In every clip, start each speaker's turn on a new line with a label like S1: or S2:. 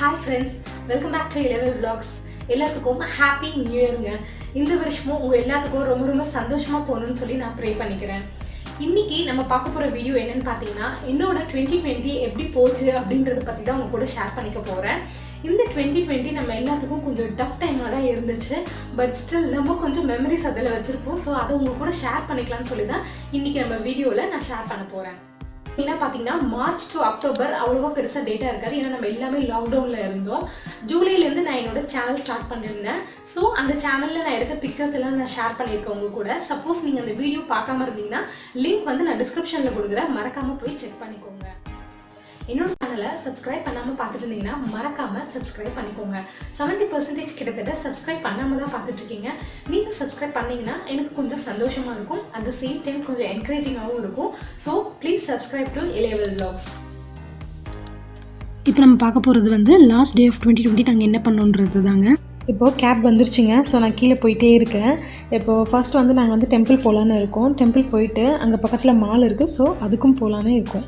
S1: Hi friends welcome back to level vlogs எல்லாத்துக்கும் happy new இயருங்க இந்த வருஷமும் உங்கள் எல்லாத்துக்கும் ரொம்ப ரொம்ப சந்தோஷமாக போகணும்னு சொல்லி நான் ப்ரே பண்ணிக்கிறேன். இன்னைக்கு நம்ம பார்க்க போகிற வீடியோ என்னன்னு பார்த்தீங்கன்னா என்னோட டுவெண்ட்டி டுவெண்ட்டி எப்படி போச்சு அப்படின்றத பற்றி தான் உங்கள் கூட ஷேர் பண்ணிக்க போகிறேன் இந்த டுவெண்ட்டி டுவெண்ட்டி நம்ம எல்லாத்துக்கும் கொஞ்சம் டஃப் டைமாக தான் இருந்துச்சு. பட் ஸ்டில் நம்ம கொஞ்சம் மெமரிஸ் அதில் வச்சுருப்போம். ஸோ அதை உங்கள் கூட ஷேர் பண்ணிக்கலாம்னு சொல்லி தான் இன்னைக்கு நம்ம வீடியோவில் நான் ஷேர் பண்ண போகிறேன் என்ன பார்த்தீங்கன்னா மார்ச் டு அக்டோபர் அவ்வளோவா பெருசாக டேட்டா இருக்காது. ஏன்னா நம்ம எல்லாமே லாக்டவுனில் இருந்தோம். ஜூலைலேருந்து நான் என்னோட சேனல் ஸ்டார்ட் பண்ணியிருந்தேன் ஸோ அந்த சேனலில் நான் எடுத்த பிக்சர்ஸ் எல்லாம் நான் ஷேர் பண்ணியிருக்கேன் உங்க கூட. சப்போஸ் நீங்கள் அந்த வீடியோ பார்க்காம இருந்தீங்கன்னா லிங்க் வந்து நான் டிஸ்கிரிப்ஷனில் கொடுக்குறேன். மறக்காமல் போய் செக் பண்ணிக்கோங்க. என்னோட சேனலை சப்ஸ்கிரைப் பண்ணாமல் பார்த்துட்டு இருந்தீங்கன்னா மறக்காமல் சப்ஸ்கிரைப் பண்ணிக்கோங்க. செவன்ட்டி பர்சன்டேஜ் கிட்டத்தட்ட சப்ஸ்கிரைப் பண்ணாமல் தான் பார்த்துட்டு இருக்கீங்க நீங்கள் சப்ஸ்கிரைப் பண்ணீங்கன்னா எனக்கு கொஞ்சம் சந்தோஷமாக இருக்கும். அட் த சேம் டைம் கொஞ்சம் என்கரேஜிங்காகவும் இருக்கும். So please subscribe to level vlogs.
S2: இப்போ நம்ம பார்க்க போகிறது வந்து last day of twenty twenty நாங்கள் என்ன பண்ணோன்றது தாங்க இப்போது கேப் வந்துருச்சுங்க. ஸோ நான் கீழே போயிட்டே இருக்கேன். இப்போது ஃபர்ஸ்ட் வந்து நாங்கள் வந்து டெம்பிள் போகலான்னு இருக்கோம். டெம்பிள் போயிட்டு அங்கே பக்கத்தில் மால் இருக்குது ஸோ அதுக்கும் போகலான்னு இருக்கோம்.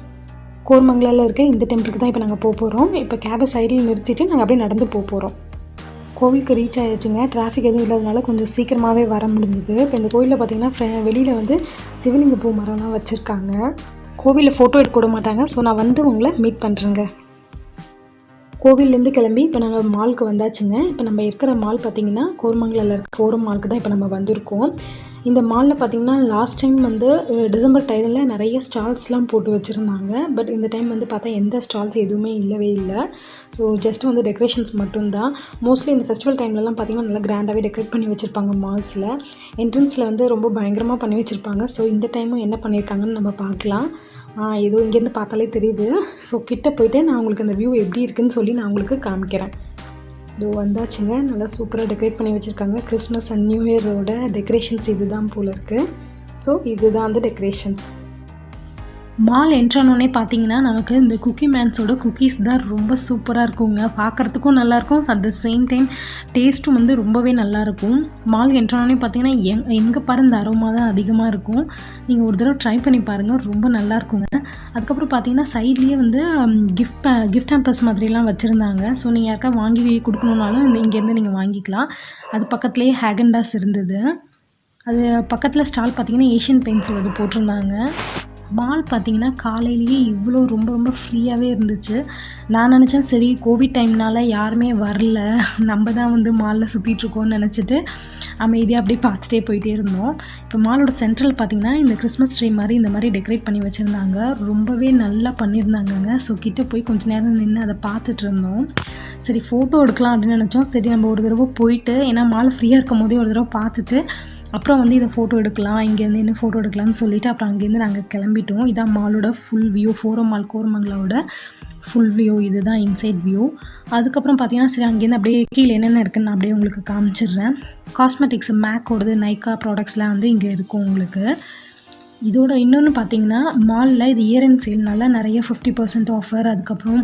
S2: கோர்மங்கலாவில் இருக்க இந்த டெம்பிளுக்கு தான் இப்போ நாங்கள் போக போகிறோம் இப்போ கேபை சைடில் நிறுத்திட்டு நாங்கள் அப்படியே நடந்து போக போகிறோம் கோவிலுக்கு ரீச் ஆகிடுச்சுங்க டிராஃபிக் எதுவும் இல்லாதனால கொஞ்சம் சீக்கிரமாகவே வர முடிஞ்சுது. இப்போ இந்த கோயிலில் பார்த்தீங்கன்னா வெளியில் வந்து சிவலிங்க பூ மரம்லாம் வச்சுருக்காங்க. கோவிலில் ஃபோட்டோ எடுக்க விட மாட்டாங்க. ஸோ நான் வந்து உங்களை மீட் பண்ணுறேங்க கோவிலேருந்து கிளம்பி இப்போ நாங்கள் மாலுக்கு வந்தாச்சுங்க. இப்போ நம்ம இருக்கிற மால் பார்த்தீங்கன்னா கோர்மங்கலில் இருக்க ஃபோரம் மாலுக்கு தான் இப்போ நம்ம வந்திருக்கோம். இந்த மாலில் பார்த்தீங்கன்னா லாஸ்ட் டைம் வந்து டிசம்பர் டைமில் நிறைய ஸ்டால்ஸ்லாம் போட்டு வச்சுருந்தாங்க. பட் இந்த டைம் வந்து பார்த்தா எந்த ஸ்டால்ஸ் எதுவுமே இல்லவே இல்லை. ஸோ ஜஸ்ட் வந்து டெக்கரேஷன்ஸ் மட்டும்தான். மோஸ்ட்லி இந்த ஃபெஸ்டிவல் டைம்லலாம் பார்த்திங்கன்னா நல்லா கிராண்டாகவே டெக்கரேட் பண்ணி வச்சுருப்பாங்க மால்ஸில் என்ட்ரன்ஸில் வந்து ரொம்ப பயங்கரமாக பண்ணி வச்சுருப்பாங்க. ஸோ இந்த டைமும் என்ன பண்ணியிருக்காங்கன்னு நம்ம பார்க்கலாம். ஏதோ இங்கேருந்து பார்த்தாலே தெரியுது. ஸோ கிட்ட போயிட்டு நான் உங்களுக்கு அந்த வியூ எப்படி இருக்குதுன்னு சொல்லி நான் உங்களுக்கு காமிக்கிறேன். இதோ வந்தாச்சுங்க. நல்லா சூப்பராக டெக்கரேட் பண்ணி வச்சுருக்காங்க. கிறிஸ்மஸ் அண்ட் நியூ இயரோட டெக்கரேஷன்ஸ் இதுதான் போல் இருக்குது ஸோ இதுதான் அந்த டெக்கரேஷன்ஸ் மால் என்றானோடனே பார்த்தீங்கன்னா நமக்கு இந்த குக்கி மேன்ஸோட குக்கீஸ் தான் ரொம்ப சூப்பராக இருக்குங்க. பார்க்குறதுக்கும் நல்லாயிருக்கும் அட் த சேம் டைம் டேஸ்ட்டும் வந்து ரொம்பவே நல்லாயிருக்கும் மால் என்ட்ரானோடனே பார்த்தீங்கன்னா எங் எங்கே பாரு இந்த அரோமா தான் அதிகமாக இருக்கும். நீங்கள் ஒரு தடவை ட்ரை பண்ணி பாருங்கள் ரொம்ப நல்லாயிருக்குங்க அதுக்கப்புறம் பார்த்தீங்கன்னா சைட்லேயே வந்து கிஃப்ட் கிஃப்ட் ஹேம்பர்ஸ் மாதிரிலாம் வச்சுருந்தாங்க. ஸோ நீங்கள் யாருக்கா வாங்கி கொடுக்கணுன்னாலும் இந்த இங்கேருந்து நீங்கள் வாங்கிக்கலாம். அது பக்கத்துலேயே ஹேகண்டாஸ் இருந்தது. அது பக்கத்தில் ஸ்டால் பார்த்தீங்கன்னா ஏஷியன் பெயிண்ட்ஸோடது போட்டிருந்தாங்க. மால் பார்த்தீங்கன்னா காலையிலேயே இவ்வளோ ரொம்ப ரொம்ப ஃப்ரீயாகவே இருந்துச்சு. நான் நினச்சேன் சரி கோவிட் டைம்னால யாருமே வரல. நம்ம தான் வந்து மாலில் சுற்றிட்டுருக்கோன்னு நினச்சிட்டு அமைதியாக அப்படியே பார்த்துட்டே போயிட்டே இருந்தோம். இப்போ மாலோட சென்ட்ரல் பார்த்தீங்கன்னா இந்த கிறிஸ்மஸ் ட்ரீ மாதிரி இந்த மாதிரி டெக்கரேட் பண்ணி வச்சுருந்தாங்க. ரொம்பவே நல்லா பண்ணியிருந்தாங்கங்க. ஸோ கிட்டே போய் கொஞ்சம் நேரம் நின்று அதை பார்த்துட்டு இருந்தோம். சரி ஃபோட்டோ எடுக்கலாம் அப்படின்னு நினச்சோம். சரி நம்ம ஒரு தடவை போயிட்டு ஏன்னா மாலை ஃப்ரீயாக இருக்கும் போதே ஒரு தடவை பார்த்துட்டு அப்புறம் வந்து இதை ஃபோட்டோ எடுக்கலாம் இங்கேருந்து என்ன ஃபோட்டோ எடுக்கலாம்னு சொல்லிவிட்டு அப்புறம் அங்கேருந்து நாங்கள் கிளம்பிட்டோம். இதான் மாலோட ஃபுல் வியூ ஃபோரோ மால் கோரமங்கலோட ஃபுல் வியூ இதுதான் இன்சைட் வியூ அதுக்கப்புறம் பார்த்தீங்கன்னா சரி அங்கேருந்து அப்படியே கீழே என்னென்ன இருக்குன்னு நான் அப்படியே உங்களுக்கு காமிச்சிடுறேன். காஸ்மெட்டிக்ஸ் மேக்கோடது நைக்கா ப்ராடக்ட்ஸ்லாம் வந்து இங்கே இருக்கும் உங்களுக்கு. இதோட இன்னொன்று பார்த்தீங்கன்னா மாலில் இது இயர் அண்ட் சேல்னால நிறைய ஃபிஃப்டி பர்சன்ட் ஆஃபர் அதுக்கப்புறம்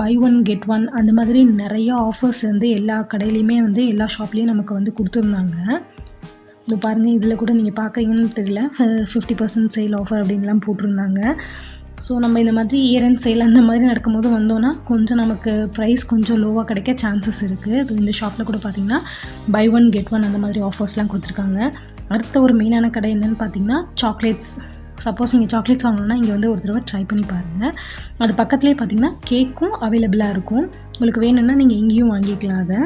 S2: பை ஒன் கெட் ஒன் அந்த மாதிரி நிறைய ஆஃபர்ஸ் வந்து எல்லா கடையிலையுமே வந்து எல்லா ஷாப்லேயும் நமக்கு வந்து கொடுத்துருந்தாங்க. இது பாருங்கள் இதில் கூட நீங்கள் பார்க்குறீங்கன்னு தெரியல. ஃபிஃப்டி பர்சன்ட் சேல் ஆஃபர் அப்படின்லாம் போட்டிருந்தாங்க. ஸோ நம்ம இந்த மாதிரி இயர் அண்ட் சேல் அந்த மாதிரி நடக்கும்போது வந்தோன்னா கொஞ்சம் நமக்கு ப்ரைஸ் கொஞ்சம் லோவாக கிடைக்க சான்சஸ் இருக்குது இந்த ஷாப்பில் கூட பார்த்தீங்கன்னா பை ஒன் கெட் ஒன் அந்த மாதிரி ஆஃபர்ஸ்லாம் கொடுத்துருக்காங்க. அடுத்த ஒரு மெயினான கடை என்னென்னு பார்த்தீங்கன்னா சாக்லேட்ஸ் சப்போஸ் நீங்கள் சாக்லேட்ஸ் வாங்கணும்னா இங்கே வந்து ஒரு தடவை ட்ரை பண்ணி பாருங்கள் அது பக்கத்துலேயே பார்த்தீங்கன்னா கேக்கும் அவைலபிளாக இருக்கும். உங்களுக்கு வேணும்னா நீங்கள் இங்கேயும் வாங்கிக்கலாம் அதை.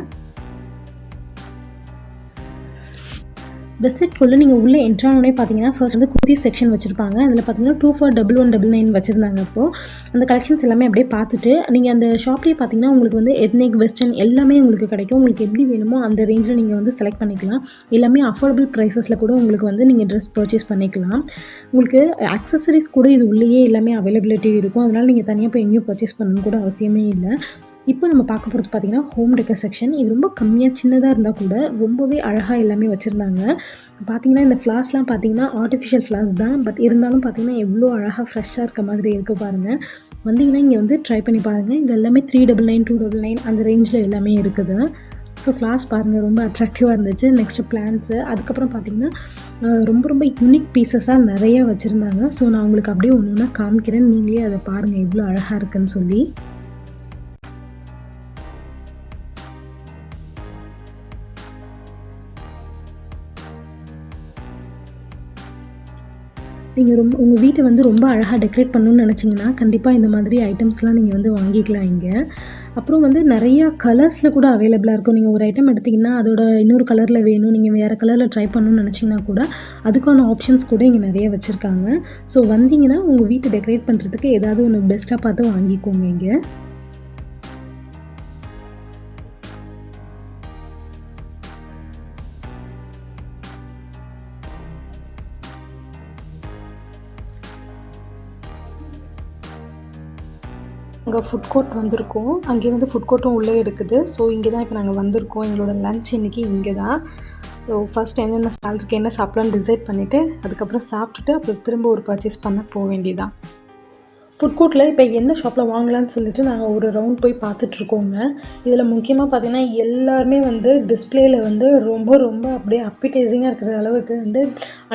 S2: பெஸ்ட்குள்ளே நீங்கள் உள்ளே என்ட்ரானோடனே பார்த்தீங்கன்னா ஃபர்ஸ்ட் வந்து குர்த்தி செக்ஷன் வச்சுருப்பாங்க. அதில் பார்த்தீங்கன்னா two four double one double nine வச்சுருந்தாங்க அப்போது அந்த கலெக்ஷன்ஸ் எல்லாமே அப்படியே பார்த்துட்டு நீங்கள் அந்த ஷாப்லேயே பார்த்தீங்கன்னா உங்களுக்கு வந்து எத்னிக் வெஸ்டர்ன் எல்லாமே உங்களுக்கு கிடைக்கும். உங்களுக்கு எப்படி வேணுமோ அந்த ரேஞ்சில் நீங்கள் வந்து செலக்ட் பண்ணிக்கலாம். எல்லாமே அஃபோர்டபுள் ப்ரைஸஸில் கூட உங்களுக்கு வந்து நீங்கள் ட்ரெஸ் பர்ச்சேஸ் பண்ணிக்கலாம். உங்களுக்கு அக்சசரிஸ் கூட இது உள்ளேயே எல்லாமே அவைலபிலிட்டி இருக்கும். அதனால் நீங்கள் தனியாக போய் எங்கேயும் பர்ச்சேஸ் பண்ணணும் கூட அவசியமே இல்லை. இப்போ நம்ம பார்க்க போகிறது பார்த்தீங்கன்னா ஹோம் டெக்கர் செக்ஷன் இது ரொம்ப கம்மியாக சின்னதாக இருந்தால் கூட ரொம்பவே அழகாக எல்லாமே வச்சுருந்தாங்க. பார்த்தீங்கன்னா இந்த ஃப்ளாஸ்லாம் பார்த்தீங்கன்னா ஆர்டிஃபிஷியல் ஃப்ளாஸ் தான். பட் இருந்தாலும் பார்த்தீங்கன்னா எவ்வளோ அழகாக ஃப்ரெஷ்ஷாக இருக்க மாதிரி இருக்குது பாருங்கள் வந்தீங்கன்னா இங்கே வந்து ட்ரை பண்ணி பாருங்கள் இது எல்லாமே three double nine two double nine அந்த ரேஞ்சில் எல்லாமே இருக்குது. ஸோ ஃப்ளார்ஸ் பாருங்கள் ரொம்ப அட்ராக்டிவாக இருந்துச்சு. நெக்ஸ்ட்டு பிளான்ஸு அதுக்கப்புறம் பார்த்தீங்கன்னா ரொம்ப ரொம்ப யூனிக் பீசஸாக நிறைய வச்சுருந்தாங்க. ஸோ நான் உங்களுக்கு அப்படியே ஒன்று ஒன்றா காமிக்கிறேன். நீங்களே அதை பாருங்கள் எவ்வளோ அழகாக இருக்குன்னு சொல்லி. நீங்கள் ரொம்ப உங்கள் வீட்டை வந்து ரொம்ப அழகாக டெக்கரேட் பண்ணணும்னு நினச்சிங்கன்னா கண்டிப்பாக இந்த மாதிரி ஐட்டம்ஸ்லாம் நீங்கள் வந்து வாங்கிக்கலாம் இங்கே. அப்புறம் வந்து நிறையா கலர்ஸில் கூட அவைலபிளாக இருக்கும். நீங்கள் ஒரு ஐட்டம் எடுத்திங்கன்னா அதோட இன்னொரு கலரில் வேணும். நீங்கள் வேறு கலரில் ட்ரை பண்ணணும்னு நினச்சிங்கன்னா கூட அதுக்கான ஆப்ஷன்ஸ் கூட இங்கே நிறைய வச்சுருக்காங்க. ஸோ வந்தீங்கன்னா உங்கள் வீட்டை டெக்கரேட் பண்ணுறதுக்கு ஏதாவது ஒன்று பெஸ்ட்டாக பார்த்து வாங்கிக்கோங்க இங்கே. அங்கே ஃபுட் கோர்ட் வந்திருக்கோம். அங்கே வந்து ஃபுட் கோர்ட்டும் உள்ளே இருக்குது. ஸோ இங்கே தான் இப்போ நாங்கள் வந்திருக்கோம். எங்களோட லன்ச் இன்றைக்கி இங்கே தான். ஸோ ஃபஸ்ட் என்னென்ன சேலரிக்கு என்ன சாப்பிட்லான்னு டிசைட் பண்ணிவிட்டு அதுக்கப்புறம் சாப்பிட்டுட்டு அப்புறம் திரும்ப ஒரு பர்ச்சேஸ் பண்ண போக வேண்டியதான் ஃபுட் கோர்ட்டில் இப்போ எந்த ஷாப்பில் வாங்கலாம்னு சொல்லிட்டு நாங்கள் ஒரு ரவுண்ட் போய் பார்த்துட்ருக்கோங்க இதில் முக்கியமாக பார்த்தீங்கன்னா எல்லாருமே வந்து டிஸ்பிளேயில் வந்து ரொம்ப ரொம்ப அப்படியே அப்பிடைசிங்காக இருக்கிற அளவுக்கு வந்து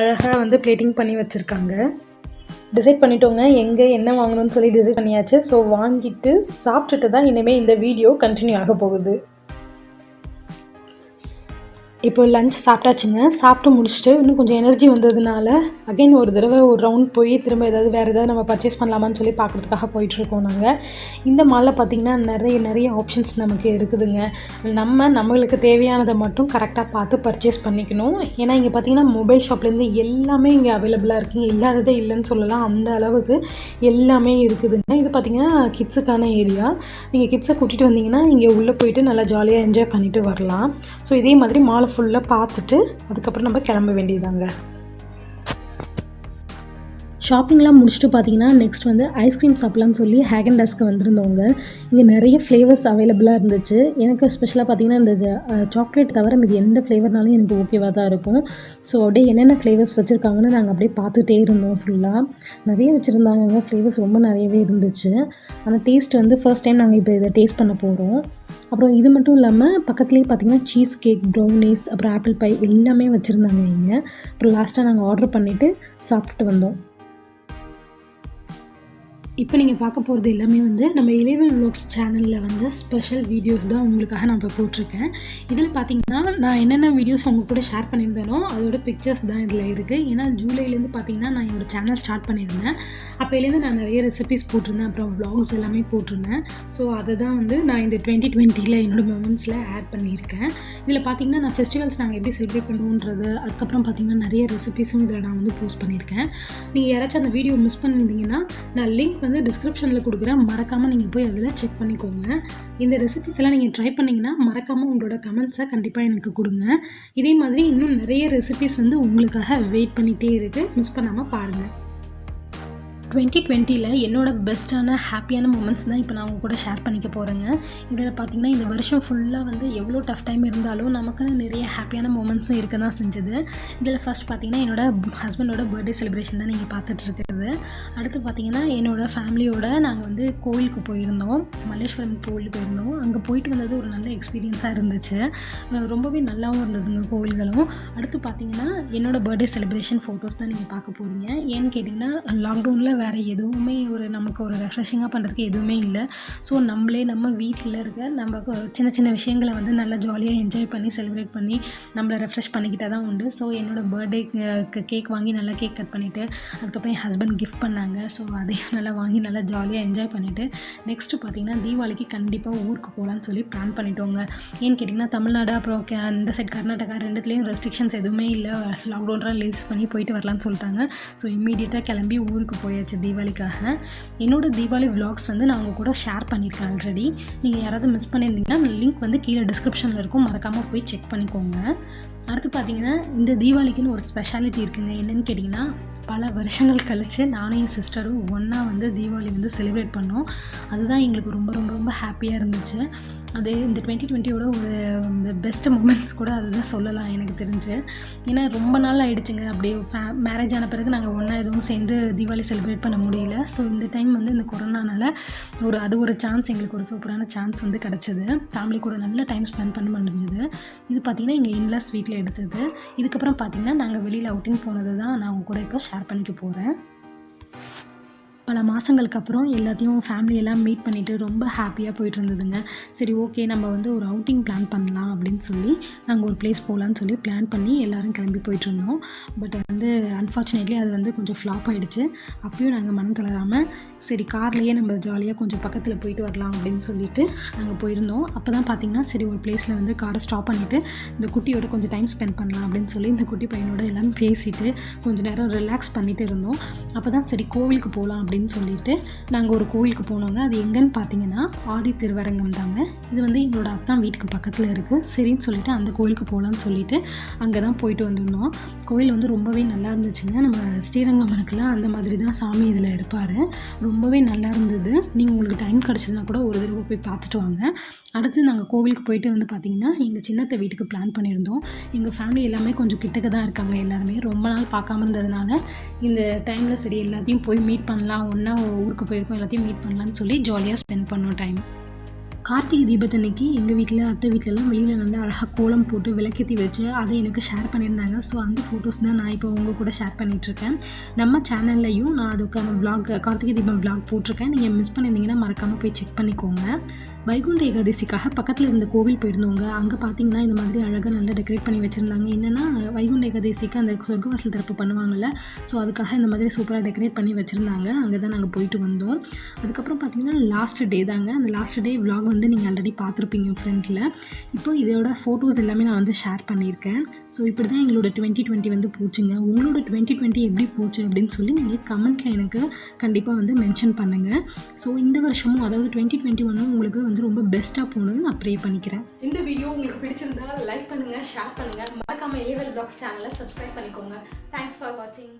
S2: அழகாக வந்து பிளேட்டிங் பண்ணி வச்சுருக்காங்க. டிசைட் பண்ணிட்டோங்க. எங்கே என்ன வாங்கணும்னு சொல்லி டிசைட் பண்ணியாச்சு. ஸோ வாங்கிட்டு சாப்பிட்டுட்டு தான் இனிமேல் இந்த வீடியோ கண்டினியூ ஆக போகுது. இப்போ லஞ்ச் சாப்பிட்டாச்சுங்க. சாப்பிட்டு முடிச்சுட்டு இன்னும் கொஞ்சம் எனர்ஜி வந்ததுனால அகைன் ஒரு தடவை ஒரு ரவுண்ட் போய் திரும்ப ஏதாவது வேறு ஏதாவது நம்ம பர்ச்சேஸ் பண்ணலாமான்னு சொல்லி பார்க்குறதுக்காக போயிட்டுருக்கோம் நாங்கள் இந்த மாலில் பார்த்திங்கன்னா நிறைய நிறைய ஆப்ஷன்ஸ் நமக்கு இருக்குதுங்க. நம்ம நம்மளுக்கு தேவையானதை மட்டும் கரெக்டாக பார்த்து பர்ச்சேஸ் பண்ணிக்கணும். ஏன்னா இங்கே பார்த்திங்கன்னா மொபைல் ஷாப்லேருந்து எல்லாமே இங்கே அவைலபிளாக இருக்குங்க இல்லாததே இல்லைன்னு சொல்லலாம். அந்த அளவுக்கு எல்லாமே இருக்குதுங்க. இது பார்த்திங்கன்னா கிட்ஸுக்கான ஏரியா நீங்கள் கிட்ஸை கூட்டிகிட்டு வந்தீங்கன்னா இங்கே உள்ளே போயிட்டு நல்லா ஜாலியாக என்ஜாய் பண்ணிட்டு வரலாம். ஸோ இதே மாதிரி மாலை ஃபுல்லாக பார்த்துட்டு அதுக்கப்புறம் நம்ம கிளம்ப வேண்டியதாங்க ஷாப்பிங்லாம் முடிச்சுட்டு பார்த்தீங்கன்னா நெக்ஸ்ட் வந்து ஐஸ்கிரீம் சாப்பிட்லான்னு சொல்லி ஹேகன் டஸ்க்கு வந்திருந்தவங்க. இங்கே நிறைய ஃப்ளேவர்ஸ் அவைலபிளாக இருந்துச்சு. எனக்கு ஸ்பெஷலாக பார்த்தீங்கன்னா இந்த சாக்லேட் தவிர இது எந்த ஃப்ளேவர்னாலும் எனக்கு ஓகேவாக தான் இருக்கும். ஸோ அப்படியே என்னென்ன ஃப்ளேவர்ஸ் வச்சுருக்காங்கன்னு நாங்கள் அப்படியே பார்த்துட்டே இருந்தோம் ஃபுல்லாக நிறைய வச்சுருந்தாங்க ஃப்ளேவர்ஸ் ரொம்ப நிறையவே இருந்துச்சு. அந்த டேஸ்ட் வந்து ஃபர்ஸ்ட் டைம் நாங்கள் இப்போ இதை டேஸ்ட் பண்ண போகிறோம் அப்புறம் இது மட்டும் இல்லாமல் பக்கத்துலேயே பார்த்தீங்கன்னா சீஸ் கேக் ப்ரௌனிஸ் அப்புறம் ஆப்பிள் பை எல்லாமே வச்சுருந்தாங்க இங்கே. அப்புறம் லாஸ்ட்டாக நாங்கள் ஆர்டர் பண்ணிவிட்டு சாப்பிட்டுட்டு வந்தோம். இப்போ நீங்கள் பார்க்க போகிறது எல்லாமே வந்து நம்ம இலேவன் வ்ளாக்ஸ் சேனலில் வந்து ஸ்பெஷல் வீடியோஸ் தான் உங்களுக்காக நான் இப்போ போட்டிருக்கேன். இதில் பார்த்தீங்கன்னா நான் என்னென்ன வீடியோஸ் உங்கள் கூட ஷேர் பண்ணியிருந்தேனோ அதோட பிக்சர்ஸ் தான் இதில் இருக்குது ஏன்னா ஜூலைலேருந்து பார்த்தீங்கன்னா நான் என்னோட சேனல் ஸ்டார்ட் பண்ணியிருந்தேன். அப்போலேருந்து நான் நிறைய ரெசிபிஸ் போட்டிருந்தேன். அப்புறம் வ்ளாக்ஸ் எல்லாமே போட்டிருந்தேன். ஸோ அதை தான் வந்து நான் இந்த டுவெண்ட்டி டுவெண்ட்டியில் என்னோட மெமன்ஸில் ஆட் பண்ணியிருக்கேன். இதில் பார்த்தீங்கன்னா நான் ஃபெஸ்டிவல்ஸ் நாங்கள் எப்படி செலிப்ரேட் பண்ணுவோன்றது அதுக்கப்புறம் பார்த்தீங்கன்னா நிறைய ரெசிபிஸும் இதில் நான் வந்து போஸ்ட் பண்ணியிருக்கேன். நீங்கள் யாராச்சும் அந்த வீடியோ மிஸ் பண்ணியிருந்தீங்கன்னா நான் லிங்க் வந்து டிஸ்கிரிப்ஷனில் கொடுக்குறேன். மறக்காமல் நீங்கள் போய் அதில் செக் பண்ணிக்கோங்க. இந்த ரெசிபிஸ் எல்லாம் நீங்கள் ட்ரை பண்ணிங்கன்னா மறக்காமல் உங்களோட கமெண்ட்ஸை கண்டிப்பாக எனக்கு கொடுங்க. இதே மாதிரி இன்னும் நிறைய ரெசிபிஸ் வந்து உங்களுக்காக வெயிட் பண்ணிகிட்டே இருக்குது மிஸ் பண்ணாமல் பாருங்கள் டுவெண்ட்டி டுவெண்ட்டியில் என்னோட பெஸ்ட்டான ஹாப்பியான மூமெண்ட்ஸ் தான் இப்போ நான் உங்க கூட ஷேர் பண்ணிக்க போகிறேங்க இதில் பார்த்தீங்கன்னா இந்த வருஷம் ஃபுல்லாக வந்து எவ்வளோ டஃப் டைம் இருந்தாலும் நமக்குன்னு நிறைய ஹாப்பியான மூமெண்ட்ஸும் இருக்க தான் செஞ்சது. இதில் ஃபர்ஸ்ட் பார்த்தீங்கன்னா என்னோட ஹஸ்பண்டோட பர்த்டே செலிப்ரேஷன் தான் நீங்கள் பார்த்துட்டு இருக்கிறது. அடுத்து பார்த்தீங்கன்னா என்னோட ஃபேமிலியோட நாங்கள் வந்து கோயிலுக்கு போயிருந்தோம். மல்லேஸ்வரம் கோயிலுக்கு போயிருந்தோம். அங்கே போயிட்டு வந்தது ஒரு நல்ல எக்ஸ்பீரியன்ஸாக இருந்துச்சு. ரொம்பவே நல்லாவும் இருந்ததுங்க கோயில்களும். அடுத்து பார்த்தீங்கன்னா என்னோட பர்த்டே செலிப்ரேஷன் ஃபோட்டோஸ் தான் நீங்கள் பார்க்க போகிறீங்க ஏன்னு கேட்டிங்கன்னா லாக்டவுனில் வேறு எதுவுமே ஒரு நமக்கு ஒரு ரெஃப்ரெஷிங்காக பண்ணுறதுக்கு எதுவுமே இல்லை. ஸோ நம்மளே நம்ம வீட்டில் இருக்க நம்ம சின்ன சின்ன விஷயங்களை வந்து நல்லா ஜாலியாக என்ஜாய் பண்ணி செலிப்ரேட் பண்ணி நம்மளை ரெஃப்ரெஷ் பண்ணிக்கிட்டால் தான் உண்டு. ஸோ என்னோட பர்த்டே கேக் வாங்கி நல்லா கேக் கட் பண்ணிவிட்டு அதுக்கப்புறம் என் ஹஸ்பண்ட் கிஃப்ட் பண்ணாங்க. ஸோ அதையும் நல்லா வாங்கி நல்லா ஜாலியாக என்ஜாய் பண்ணிவிட்டு நெக்ஸ்ட்டு பார்த்தீங்கன்னா தீபாவளிக்கு கண்டிப்பாக ஊருக்கு போகலான்னு சொல்லி பிளான் பண்ணிட்டோங்க. ஏன்னு கேட்டிங்கன்னா தமிழ்நாடு அப்புறம் கே- இந்த சைட் கர்நாடகா ரெண்டுத்துலேயும் ரெஸ்ட்ரிக்ஷன்ஸ் எதுவுமே இல்லை. லாக்டவுன்லாம் ரிலீஸ் பண்ணி போயிட்டு வரலான்னு சொல்லிட்டாங்க. ஸோ இம்மீடியட்டாக கிளம்பி ஊருக்கு போயாச்சு. தீபாவளிக்காக என்னோட தீபாவளி விலாக்ஸ் வந்து நான் உங்கள் கூட ஷேர் பண்ணியிருக்கேன் ஆல்ரெடி நீங்கள் யாராவது மிஸ் பண்ணியிருந்தீங்கன்னா லிங்க் வந்து கீழே டிஸ்கிரிப்ஷனில் இருக்கும். மறக்காமல் போய் செக் பண்ணிக்கோங்க. அடுத்து பார்த்தீங்கன்னா இந்த தீபாவளிக்குன்னு ஒரு ஸ்பெஷாலிட்டி இருக்குங்க. என்னென்னு கேட்டிங்கன்னா பல வருஷங்கள் கழித்து நானும் என் சிஸ்டரும் ஒன்றா வந்து தீபாவளி வந்து செலிப்ரேட் பண்ணோம். அதுதான் எங்களுக்கு ரொம்ப ரொம்ப ரொம்ப ஹாப்பியாக இருந்துச்சு. அது இந்த டுவெண்ட்டி டுவெண்ட்டியோட ஒரு பெஸ்ட் மூமெண்ட்ஸ் கூட அதுதான் சொல்லலாம் எனக்கு தெரிஞ்சு. ஏன்னா ரொம்ப நாள் ஆயிடுச்சுங்க. அப்படியே ஃபே மேரேஜ் ஆன பிறகு நாங்கள் ஒன்றா எதுவும் சேர்ந்து தீபாவளி செலிப்ரேட் பண்ண முடியல. ஸோ இந்த டைம் வந்து இந்த கொரோனானால ஒரு அது ஒரு சான்ஸ் எங்களுக்கு ஒரு சூப்பரான சான்ஸ் வந்து கிடச்சிது. ஃபேமிலி கூட நல்ல டைம் ஸ்பெண்ட் பண்ண முடிஞ்சது. இது பார்த்திங்கன்னா எங்கள் இன்லாஸ் வீட்டில் எடுத்தது. இதுக்கப்புறம் பார்த்திங்கன்னா நாங்கள் வெளியில் அவுட்டிங் போனது தான் நான் உங்கள் கூட இப்போ ஷேர் பண்ணிக்க போகிறேன் பல மாதங்களுக்கு அப்புறம் எல்லாத்தையும் ஃபேமிலியெல்லாம் மீட் பண்ணிவிட்டு ரொம்ப ஹாப்பியாக போயிட்டு இருந்ததுங்க சரி ஓகே நம்ம வந்து ஒரு அவுட்டிங் பிளான் பண்ணலாம் அப்படின்னு சொல்லி நாங்கள் ஒரு பிளேஸ் போகலான்னு சொல்லி பிளான் பண்ணி எல்லோரும் கிளம்பி போயிட்டு இருந்தோம் பட் வந்து அன்ஃபார்ச்சுனேட்லி அது வந்து கொஞ்சம் ஃப்ளாப் ஆகிடுச்சு அப்பயும் நாங்கள் மனம் தளராமல் சரி கார்லேயே நம்ம ஜாலியாக கொஞ்சம் பக்கத்தில் போயிட்டு வரலாம் அப்படின்னு சொல்லிட்டு நாங்கள் போயிருந்தோம். அப்போ தான் பார்த்தீங்கன்னா சரி ஒரு பிளேஸில் வந்து காரை ஸ்டாப் பண்ணிவிட்டு இந்த குட்டியோட கொஞ்சம் டைம் ஸ்பெண்ட் பண்ணலாம் அப்படின்னு சொல்லி இந்த குட்டி பையனோட எல்லாம் பேசிவிட்டு கொஞ்சம் நேரம் ரிலாக்ஸ் பண்ணிட்டு இருந்தோம். அப்போ தான் சரி கோவிலுக்கு போகலாம் அப்படின்னு சொல்லிட்டு நாங்கள் ஒரு கோவிலுக்கு போனோங்க. அது எங்கன்னு பார்த்தீங்கன்னா ஆதி திருவரங்கம் தாங்க. இது வந்து எங்களோட அத்தான் வீட்டுக்கு பக்கத்தில் இருக்குது சரின்னு சொல்லிட்டு அந்த கோவிலுக்கு போகலான்னு சொல்லிட்டு அங்கே தான் போயிட்டு வந்திருந்தோம். கோயில் வந்து ரொம்பவே நல்லா இருந்துச்சுங்க. நம்ம ஸ்ரீரங்கம்மனுக்குலாம் அந்த மாதிரி தான் சாமி இதில் இருப்பார். ரொம்பவே நல்லா இருந்தது. நீங்கள் உங்களுக்கு டைம் கிடச்சதுன்னா கூட ஒரு தடவை போய் பார்த்துட்டு வாங்க. அடுத்து நாங்கள் கோவிலுக்கு போயிட்டு வந்து பார்த்திங்கன்னா எங்கள் சின்னத்தை வீட்டுக்கு பிளான் பண்ணியிருந்தோம். எங்கள் ஃபேமிலி எல்லாமே கொஞ்சம் கிட்டக்க தான் இருக்காங்க எல்லாருமே. ரொம்ப நாள் பார்க்காம இருந்ததுனால இந்த டைமில் சரி எல்லாத்தையும் போய் மீட் பண்ணலாம். ஒன்றா ஊருக்கு போயிருக்கோம் எல்லாத்தையும் மீட் பண்ணலான்னு சொல்லி ஜாலியாக ஸ்பெண்ட் பண்ணோம் டைம் கார்த்திகை தீபத்தன்னைக்கு எங்கள் வீட்டில் அத்தை வீட்டிலலாம் வெளியில் நல்லா அழகாக கோலம் போட்டு விளக்கேற்றி வச்சு அதை எனக்கு ஷேர் பண்ணியிருந்தாங்க. ஸோ அந்த ஃபோட்டோஸ் தான் நான் இப்போ உங்கள் கூட ஷேர் பண்ணிகிட்ருக்கேன் நம்ம சேனல்லையும் நான் அதுக்கான பிளாக் கார்த்திகை தீபம் பிளாக் போட்டிருக்கேன். நீங்கள் மிஸ் பண்ணியிருந்தீங்கன்னா மறக்காமல் போய் செக் பண்ணிக்கோங்க. வைகுண்ட ஏகாதசிக்காக பக்கத்தில் இருந்த கோவில் போயிருந்தவங்க அங்கே பார்த்தீங்கன்னா இந்த மாதிரி அழகாக நல்லா டெக்கரேட் பண்ணி வச்சுருந்தாங்க. என்னென்னா வைகுண்ட ஏகாதசிக்கு அந்த சொர்க்கவாசல் திறப்பு பண்ணுவாங்கள்ல ஸோ அதுக்காக இந்த மாதிரி சூப்பராக டெக்கரேட் பண்ணி வச்சுருந்தாங்க. அங்கே தான் நாங்கள் போயிட்டு வந்தோம். அதுக்கப்புறம் பார்த்தீங்கன்னா லாஸ்ட் டே தாங்க. அந்த லாஸ்ட் டே vlog வந்து வந்து நீங்கள் ஆல்ரெடி பார்த்துருப்பீங்க ஃப்ரெண்டில் இப்போ இதோட ஃபோட்டோஸ் எல்லாமே நான் வந்து ஷேர் பண்ணியிருக்கேன். ஸோ இப்படி தான் எங்களோட டுவெண்ட்டி டுவெண்ட்டி வந்து போச்சுங்க. உங்களோட டுவெண்ட்டி டுவெண்ட்டி எப்படி போச்சு அப்படின்னு சொல்லி நீங்கள் கமெண்ட்டில் எனக்கு கண்டிப்பாக வந்து மென்ஷன் பண்ணுங்கள் ஸோ இந்த வருஷமும் அதாவது டுவெண்ட்டி டுவெண்ட்டி ஒன்னும் உங்களுக்கு வந்து ரொம்ப பெஸ்ட்டாக போகணுன்னு நான் ப்ரே பண்ணிக்கிறேன்.
S1: இந்த வீடியோ உங்களுக்கு பிடிச்சிருந்தா லைக் பண்ணுங்கள் ஷேர் பண்ணுங்கள் மறக்காமல் ஏவல் பிளாக்ஸ் சேனலை சப்ஸ்கிரைப் பண்ணிக்கோங்க. தேங்க்ஸ் ஃபார் வாட்சிங்